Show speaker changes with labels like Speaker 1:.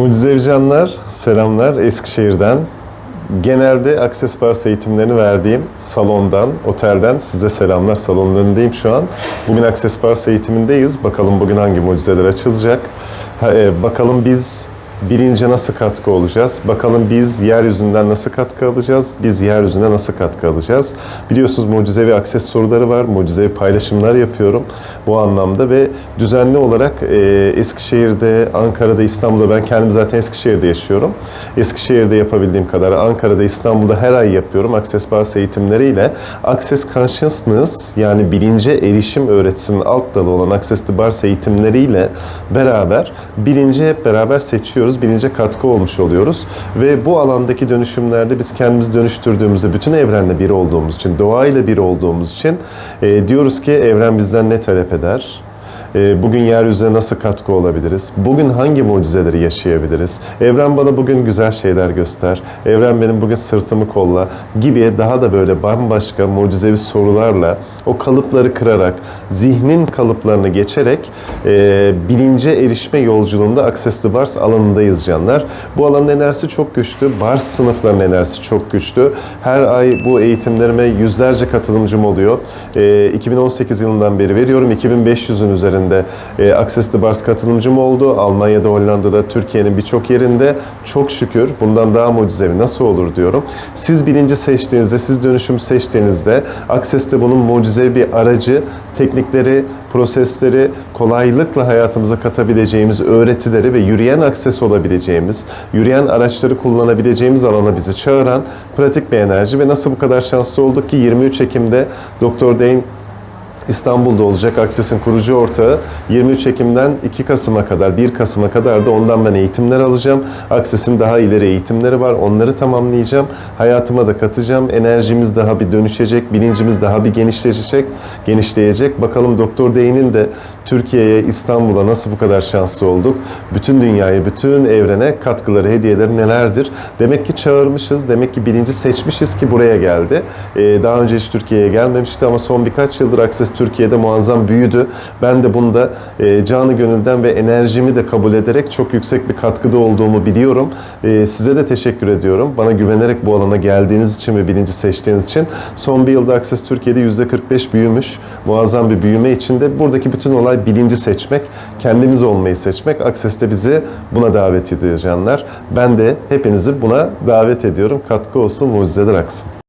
Speaker 1: Mucizevi Canlar, selamlar Eskişehir'den. Genelde Access Bars eğitimlerini verdiğim salondan, otelden size selamlar. Salonun önündeyim şu an. Bugün Access Bars eğitimindeyiz. Bakalım bugün hangi mucizeler açılacak. Ha, e, bakalım biz bilince nasıl katkı olacağız? Bakalım biz yeryüzünden nasıl katkı alacağız? Biz yeryüzüne nasıl katkı alacağız? Biliyorsunuz mucizevi akses soruları var. Mucizevi paylaşımlar yapıyorum bu anlamda ve düzenli olarak e, Eskişehir'de, Ankara'da, İstanbul'da ben kendim zaten Eskişehir'de yaşıyorum. Eskişehir'de yapabildiğim kadar Ankara'da, İstanbul'da her ay yapıyorum Access Bars eğitimleriyle. Access Consciousness yani bilince erişim öğretisinin alt dalı olan Access to Bars eğitimleriyle beraber bilinci hep beraber seçiyoruz. Bilince katkı olmuş oluyoruz. Ve bu alandaki dönüşümlerde biz kendimizi dönüştürdüğümüzde bütün evrenle bir olduğumuz için, doğayla bir olduğumuz için e, diyoruz ki evren bizden ne talep eder? E, Bugün yeryüzüne nasıl katkı olabiliriz? Bugün hangi mucizeleri yaşayabiliriz? Evren bana bugün güzel şeyler göster. Evren benim bugün sırtımı kolla gibi daha da böyle bambaşka mucizevi sorularla o kalıpları kırarak, zihnin kalıplarını geçerek e, bilince erişme yolculuğunda Access Bars alanındayız canlar. Bu alanın enerjisi çok güçlü. Bars sınıflarının enerjisi çok güçlü. Her ay bu eğitimlerime yüzlerce katılımcım oluyor. E, 2018 yılından beri veriyorum. 2500'ün üzerinde e, Access to Bars katılımcım oldu. Almanya'da, Hollanda'da, Türkiye'nin birçok yerinde çok şükür bundan daha mucizevi nasıl olur diyorum. Siz bilinci seçtiğinizde, siz dönüşüm seçtiğinizde Access'te bunun mucizevi bir aracı, teknikleri, prosesleri kolaylıkla hayatımıza katabileceğimiz öğretileri ve yürüyen akses olabileceğimiz, yürüyen araçları kullanabileceğimiz alana bizi çağıran pratik bir enerji ve nasıl bu kadar şanslı olduk ki 23 Ekim'de Dr. Dane İstanbul'da olacak Akses'in kurucu ortağı 23 Ekim'den 2 Kasım'a kadar, 1 Kasım'a kadar da ondan ben eğitimler alacağım. Akses'in daha ileri eğitimleri var. Onları tamamlayacağım. Hayatıma da katacağım. Enerjimiz daha bir dönüşecek. Bilincimiz daha bir genişleyecek. genişleyecek. Bakalım Doktor Dey'nin de Türkiye'ye, İstanbul'a nasıl bu kadar şanslı olduk? Bütün dünyaya, bütün evrene katkıları, hediyeleri nelerdir? Demek ki çağırmışız. Demek ki bilinci seçmişiz ki buraya geldi. Ee, daha önce hiç Türkiye'ye gelmemişti ama son birkaç yıldır Akses Türkiye'de muazzam büyüdü. Ben de bunda e, canı gönülden ve enerjimi de kabul ederek çok yüksek bir katkıda olduğumu biliyorum. E, size de teşekkür ediyorum. Bana güvenerek bu alana geldiğiniz için ve bilinci seçtiğiniz için. Son bir yılda Akses Türkiye'de %45 büyümüş. Muazzam bir büyüme içinde. Buradaki bütün olay bilinci seçmek, kendimiz olmayı seçmek. Akses'te bizi buna davet ediyor canlar. Ben de hepinizi buna davet ediyorum. Katkı olsun, mucizeler aksın.